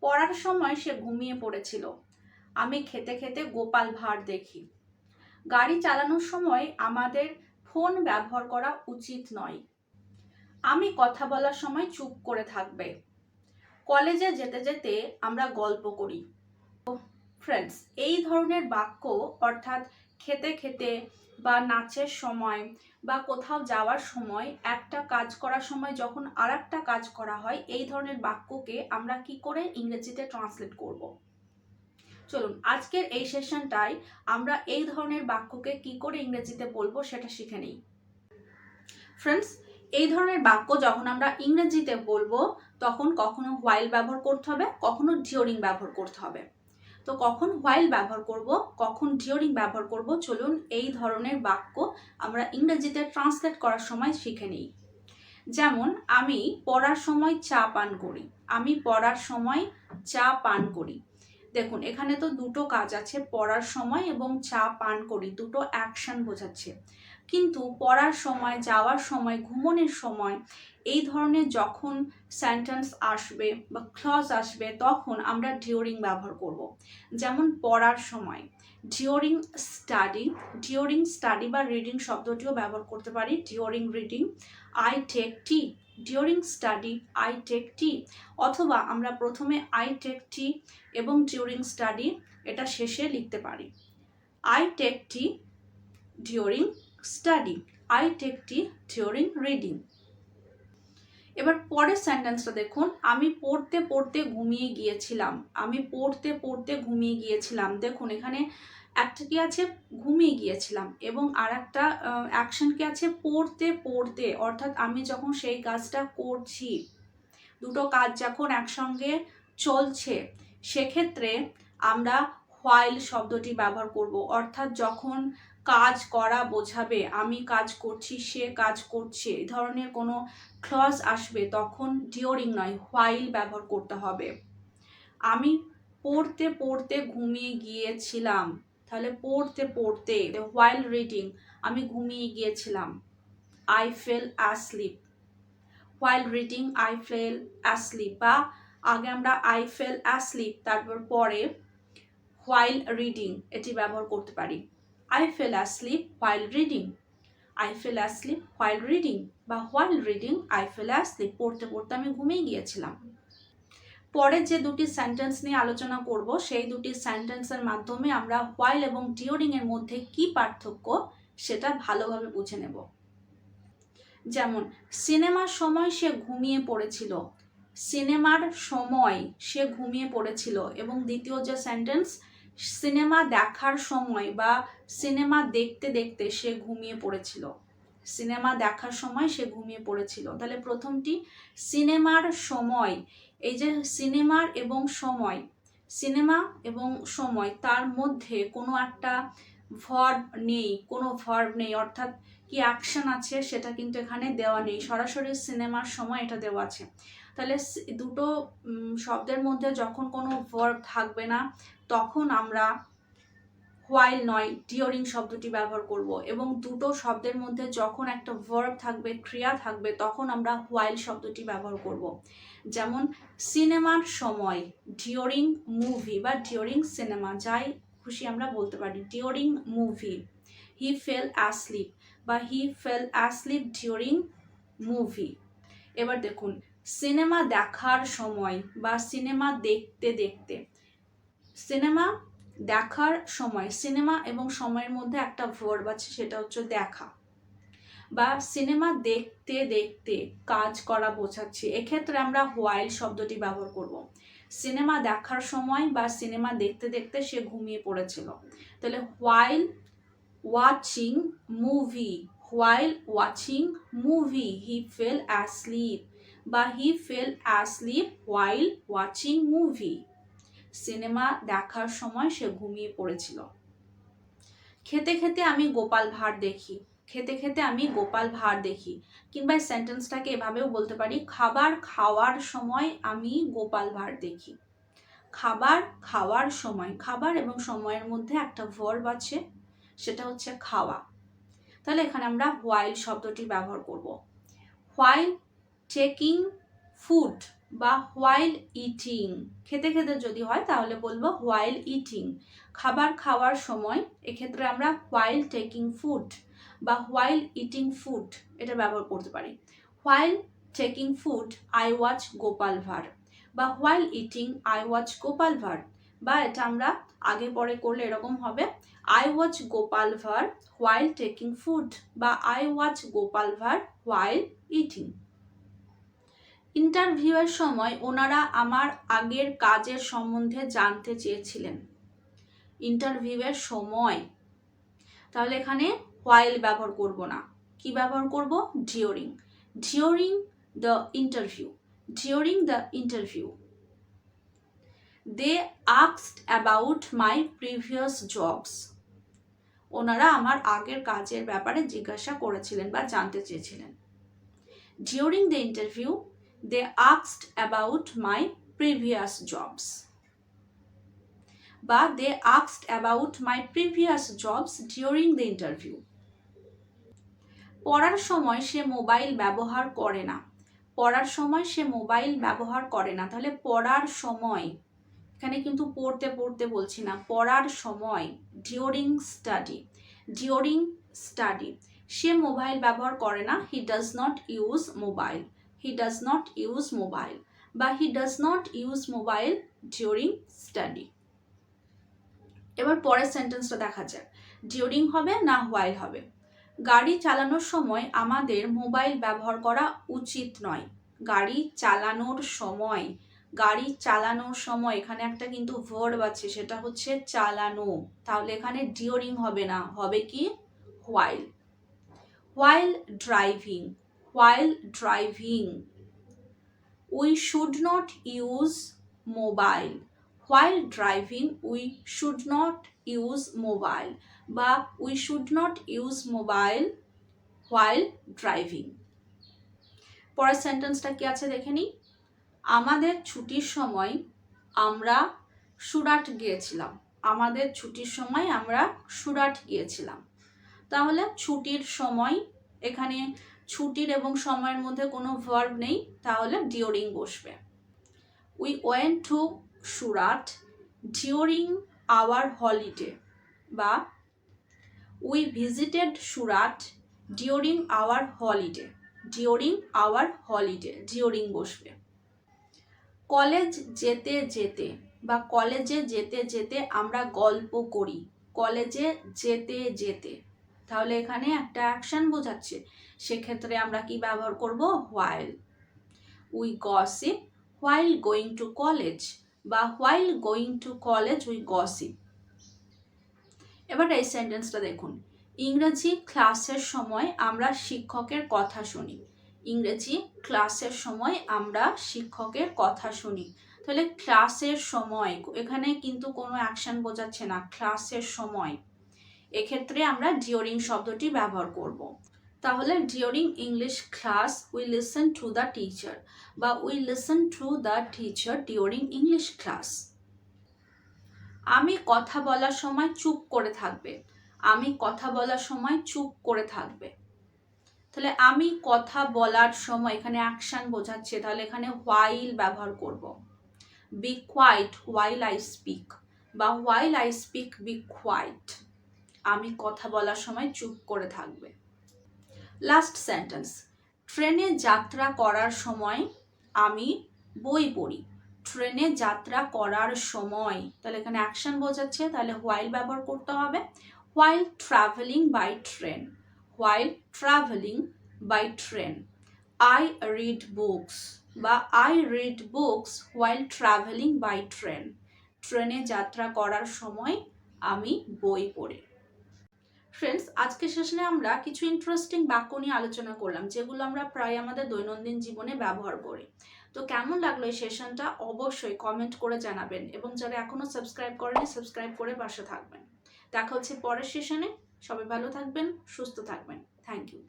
পড়ার সময় সে ঘুমিয়ে পড়েছিল। আমি খেতে খেতে গোপাল ভাঁড় দেখি। গাড়ি চালানোর সময় আমাদের ফোন ব্যবহার করা উচিত নয়। আমি কথা বলার সময় চুপ করে থাকবে। কলেজে যেতে যেতে আমরা গল্প করি। ফ্রেন্ডস এই ধরনের বাক্য অর্থাৎ খেতে খেতে বা নাচের সময় বা কোথাও যাওয়ার সময় একটা কাজ করার সময় যখন আর একটা কাজ করা হয়, এই ধরনের বাক্যকে আমরা কি করে ইংরেজিতে ট্রান্সলেট করব? চলুন, আজকের এই সেশনটাই আমরা এই ধরনের বাক্যকে কি করে ইংরেজিতে বলব সেটা শিখে নিই। ফ্রেন্ডস এই ধরনের বাক্য যখন আমরা ইংরেজিতে বলব, তখন কখনো হোয়াইল ব্যবহার করতে হবে, কখনো ডিওরিং ব্যবহার করতে হবে। তো কখন হোয়াইল ব্যবহার করব, কখন ডিওরিং ব্যবহার করব, চলুন এই ধরনের বাক্য আমরা ইংরেজিতে ট্রান্সলেট করার সময় শিখে নিই। যেমন, আমি পড়ার সময় চা পান করি, আমি পড়ার সময় চা পান করি। দেখুন, এখানে তো দুটো কাজ আছে, পড়ার সময় এবং চা পান করি, দুটো অ্যাকশন বোঝাচ্ছে। কিন্তু পড়ার সময়, যাওয়ার সময়, ঘুমনের সময় এই ধরনের যখন সেন্টেন্স আসবে বা ক্লজ আসবে, তখন আমরা ডিওরিং ব্যবহার করব। যেমন পড়ার সময় ডিওরিং স্টাডি ডিওরিং স্টাডি বা রিডিং শব্দটিও ব্যবহার করতে পারি during reading I take tea during study I take tea অথবা আমরা প্রথমে আই টেক টি এবং ডিওরিং স্টাডি এটা শেষে লিখতে পারি। I take tea during study, I take tea during reading. এবার পরের সেন্টেন্সটা দেখুন। আমি পড়তে পড়তে ঘুমিয়ে গিয়েছিলাম। আমি পড়তে পড়তে ঘুমিয়ে গিয়েছিলাম। দেখুন, এখানে একটা কি আছে? ঘুমিয়ে গিয়েছিলাম। এবং আর একটা অ্যাকশন কি আছে? পড়তে পড়তে, অর্থাৎ আমি যখন সেই কাজটা করছি, দুটো কাজ যখন একসঙ্গে চলছে, সেক্ষেত্রে আমরা হোয়াইল শব্দটি ব্যবহার করব। অর্থাৎ যখন কাজ করা বোঝাবে, আমি কাজ করছি, সে কাজ করছে এই ধরনের কোনো ক্লজ আসবে তখন ডিওরিং নয় হোয়াইল ব্যবহার করতে হবে। আমি পড়তে পড়তে ঘুমিয়ে গিয়েছিলাম, তাহলে পড়তে পড়তে হোয়াইল রিডিং আমি ঘুমিয়ে গিয়েছিলাম I fell asleep while reading I fell asleep বা আগে আমরা আই ফেল অ্যাসলিপ তারপর পরে হোয়াইল রিডিং এটি ব্যবহার করতে পারি। I fell asleep while reading I fell asleep while reading বা while reading I fell asleep পড়তে পড়তে আমি ঘুমিয়ে গিয়েছিলাম। পরে যে দুটি সেন্টেন্স নিয়ে আলোচনা করব, সেই দুটি সেন্টেন্সের মাধ্যমে আমরা হোয়াইল এবং ডিওরিং এর মধ্যে কি পার্থক্য সেটা ভালোভাবে বুঝে নেব। যেমন সিনেমার সময় সে ঘুমিয়ে পড়েছিল সিনেমার সময় সে ঘুমিয়ে পড়েছিল এবং দ্বিতীয় যে সেন্টেন্স সিনেমা দেখার সময় বা সিনেমা দেখতে দেখতে সে ঘুমিয়ে পড়েছিল। সিনেমা দেখার সময় সে ঘুমিয়ে পড়েছিল। তাহলে প্রথমটি, সিনেমার সময়, এই যে সিনেমার এবং সময়, সিনেমা এবং সময়, তার মধ্যে কোনো একটা ভার্ব নেই, কোনো ভার্ব নেই, অর্থাৎ কি অ্যাকশন আছে সেটা কিন্তু এখানে দেওয়া নেই। সরাসরি সিনেমার সময় এটা দেওয়া আছে। তাহলে দুটো শব্দের মধ্যে যখন কোনো ভার্ব থাকবে না তখন আমরা হোয়াইল নয় ডিওরিং শব্দটি ব্যবহার করব এবং দুটো শব্দের মধ্যে যখন একটা ভার্ব থাকবে, ক্রিয়া থাকবে, তখন আমরা হোয়াইল শব্দটি ব্যবহার করব। যেমন সিনেমার সময় ডিওরিং মুভি বা ডিওরিং সিনেমা যাই খুশি আমরা বলতে পারি during movie he fell asleep বা he fell asleep during movie এবার দেখুন সিনেমা দেখার সময় বা সিনেমা দেখতে দেখতে সিনেমা দেখার সময়, সিনেমা এবং সময়ের মধ্যে একটা ভার্ব আছে সেটা হচ্ছে দেখা বা সিনেমা দেখতে দেখতে কাজ করা বোঝাচ্ছে। এক্ষেত্রে আমরা হোয়াইল শব্দটি ব্যবহার করব। সিনেমা দেখার সময় বা সিনেমা দেখতে দেখতে সে ঘুমিয়ে পড়েছিল। তাহলে while watching movie while watching movie he fell asleep বা he fell asleep while watching movie cinema দেখার সময় সে ঘুমিয়ে পড়েছিল। খেতে খেতে আমি গোপাল ভাঁড় দেখি। খেতে খেতে আমি গোপাল ভাঁড় দেখি। কিংবা সেন্টেন্সটাকে এভাবেও বলতে পারি, খাবার খাওয়ার সময় আমি গোপাল ভাঁড় দেখি। খাবার খাওয়ার সময়, খাবার এবং সময়ের মধ্যে একটা ভার্ব আছে, সেটা হচ্ছে খাওয়া। তাহলে এখানে আমরা হোয়াইল শব্দটি ব্যবহার করব। হোয়াইল টেকিং ফুড বা হোয়াইল ইটিং খেতে খেতে যদি হয়, তাহলে বলব হোয়াইল ইটিং খাবার খাওয়ার সময় এক্ষেত্রে আমরা হোয়াইল টেকিং ফুড বা হোয়াইল ইটিং ফুড এটা ব্যবহার করতে পারি। While taking food I watch Gopal Bhar বা while eating I watch Gopal Bhar বা এটা আমরা আগে পরে করলে এরকম হবে। I watch Gopal Bhar while taking food বা I watch Gopal Bhar while eating ইন্টারভিউয়ের সময় ওনারা আমার আগের কাজের সম্বন্ধে জানতে চেয়েছিলেন। ইন্টারভিউয়ের সময়। তাহলে এখানে হোয়াইল ব্যবহার করব না। কি ব্যবহার করব? During during the interview during the interview they আক্সড about my previous jobs ওনারা আমার আগের কাজের ব্যাপারে জিজ্ঞাসা করেছিলেন বা জানতে চেয়েছিলেন। ডিউরিং দ্য ইন্টারভিউ দে আক্সড about মাই প্রিভিয়াস জবস বা দে আক্সড about my previous jobs during the interview পড়ার সময় সে মোবাইল ব্যবহার করে না। পড়ার সময় সে মোবাইল ব্যবহার করে না। তাহলে পড়ার সময়, এখানে কিন্তু পড়তে পড়তে বলছি না, পড়ার সময় ডিওরিং স্টাডি ডিওরিং স্টাডি সে মোবাইল ব্যবহার করে না। He does not use mobile he does not use mobile বা he does not use mobile during study এবার পরের সেন্টেন্সটা দেখা যাক। ডিওরিং হবে না হোয়াইল হবে? গাড়ি চালানোর সময় আমাদের মোবাইল ব্যবহার করা উচিত নয়। গাড়ি চালানোর সময়। গাড়ি চালানোর সময়, এখানে একটা কিন্তু ভার্ব আছে, সেটা হচ্ছে চালানো। তাহলে এখানে ডিওরিং হবে না, হবে কি? While while driving while driving we should not use mobile while driving we should not use mobile বা we should not use mobile while driving পরের সেন্টেন্সটা কি আছে দেখে নিই আমাদের ছুটির সময় আমরা সুরাট গিয়েছিলাম। আমাদের ছুটির সময় আমরা সুরাট গিয়েছিলাম। তাহলে ছুটির সময় এখানে ছুটির এবং সময়ের মধ্যে কোনো ভার্ব নেই, তাহলে ডিওরিং বসবে। We went to Surat during our holiday বা we visited Surat during our holiday during our holiday during বসবে। কলেজ যেতে যেতে বা কলেজে যেতে যেতে আমরা গল্প করি, কলেজে যেতে যেতে। তাহলে এখানে একটা অ্যাকশন বোঝাচ্ছে। সেক্ষেত্রে আমরা কি ব্যবহার করব? While we gossip while going to college বা while going to college we gossip এবার এই সেন্টেন্সটা দেখুন। ইংরেজি ক্লাসের সময় আমরা শিক্ষকের কথা শুনি। ইংরেজি ক্লাসের সময় আমরা শিক্ষকের কথা শুনি। তাহলে ক্লাসের সময়, এখানে কিন্তু কোনো অ্যাকশন বোঝাচ্ছে না। ক্লাসের সময়। এক্ষেত্রে আমরা ডিওরিং শব্দটি ব্যবহার করব। তাহলে during English class we listen to the teacher বা we listen to the teacher during English class আমি কথা বলার সময় চুপ করে থাকবে। আমি কথা বলার সময় চুপ করে থাকবে। তাহলে আমি কথা বলার সময় এখানে অ্যাকশন বোঝাচ্ছে, তাহলে এখানে হোয়াইল ব্যবহার করব। Be quiet while I speak বা while I speak be quiet আমি কথা বলার সময় চুপ করে থাকবে। লাস্ট সেন্টেন্স ট্রেনে যাত্রা করার সময় আমি বই পড়ি। ট্রেনে যাত্রা করার সময়। তাহলে এখানে অ্যাকশন বোঝাচ্ছে, তাহলে হোয়াইল ব্যবহার করতে হবে। While travelling by train while travelling by train I read books বা I read books while travelling by train ট্রেনে যাত্রা করার সময় আমি বই পড়ি। ফ্রেন্ডস আজকে সেশনে আমরা কিছু ইন্টারেস্টিং বাক্য নিয়ে আলোচনা করলাম, যেগুলো আমরা প্রায় আমাদের দৈনন্দিন জীবনে ব্যবহার করি। তো কেমন লাগল এই সেশনটা অবশ্যই কমেন্ট করে জানাবেন এবং যারা এখনও সাবস্ক্রাইব করেনি সাবস্ক্রাইব করে পাশে থাকবেন। দেখা হচ্ছে পরের সেশনে সবাই ভালো থাকবেন, সুস্থ থাকবেন। Thank you